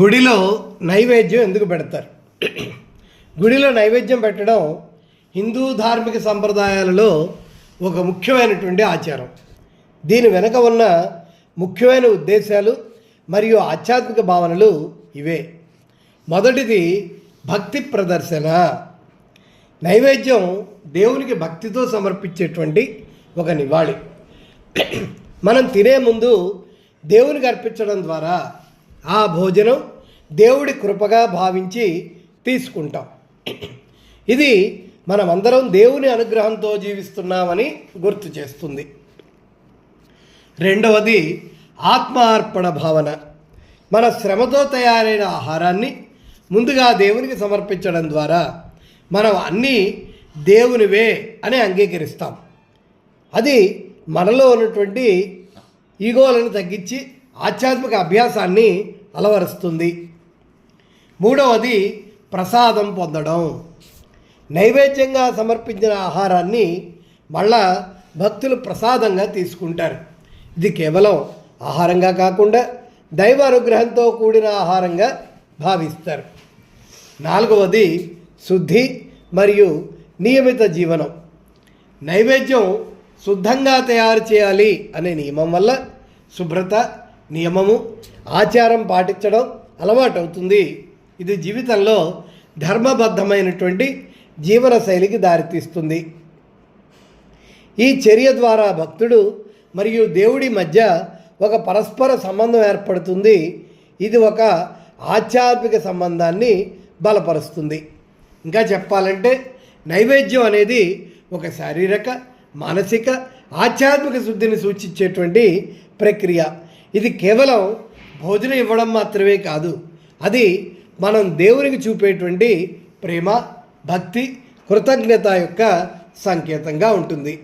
గుడిలో నైవేద్యం ఎందుకు పెడతారు? గుడిలో నైవేద్యం పెట్టడం హిందూ ధార్మిక సంప్రదాయాలలో ఒక ముఖ్యమైనటువంటి ఆచారం. దీని వెనుక ఉన్న ముఖ్యమైన ఉద్దేశాలు మరియు ఆధ్యాత్మిక భావనలు ఇవే. మొదటిది భక్తి ప్రదర్శన. నైవేద్యం దేవునికి భక్తితో సమర్పించేటువంటి ఒక నివాళి. మనం తినే ముందు దేవునికి అర్పించడం ద్వారా ఆ భోజనం దేవుడి కృపగా భావించి తీసుకుంటాం. ఇది మనమందరం దేవుని అనుగ్రహంతో జీవిస్తున్నామని గుర్తు చేస్తుంది. రెండవది ఆత్మార్పణ భావన. మన శ్రమతో తయారైన ఆహారాన్ని ముందుగా దేవునికి సమర్పించడం ద్వారా మనం అన్నీ దేవునివే అని అంగీకరిస్తాం. అది మనలో ఉన్నటువంటి ఈగోలను తగ్గించి ఆధ్యాత్మిక అభ్యాసాన్ని అలవరుస్తుంది. మూడవది ప్రసాదం పొందడం. నైవేద్యంగా సమర్పించిన ఆహారాన్ని మళ్ళా భక్తులు ప్రసాదంగా తీసుకుంటారు. ఇది కేవలం ఆహారంగా కాకుండా దైవ అనుగ్రహంతో కూడిన ఆహారంగా భావిస్తారు. నాలుగవది శుద్ధి మరియు నియమిత జీవనం. నైవేద్యం శుద్ధంగా తయారు చేయాలి అనే నియమం వల్ల శుభ్రత నియమము ఆచారం పాటించడం అలవాటు అవుతుంది ఇది జీవితంలో ధర్మబద్ధమైనటువంటి జీవన శైలికి దారితీస్తుంది. ఈ చర్య ద్వారా భక్తుడు మరియు దేవుడి మధ్య ఒక పరస్పర సంబంధం ఏర్పడుతుంది. ఇది ఒక ఆధ్యాత్మిక సంబంధాన్ని బలపరుస్తుంది. ఇంకా చెప్పాలంటే నైవేద్యం అనేది ఒక శారీరక మానసిక ఆధ్యాత్మిక శుద్ధిని సూచించేటువంటి ప్రక్రియ. ఇది కేవలం భోజనం ఇవ్వడం మాత్రమే కాదు. అది మనం దేవునికి చూపేటువంటి ప్రేమ భక్తి కృతజ్ఞత యొక్క సంకేతంగా ఉంటుంది.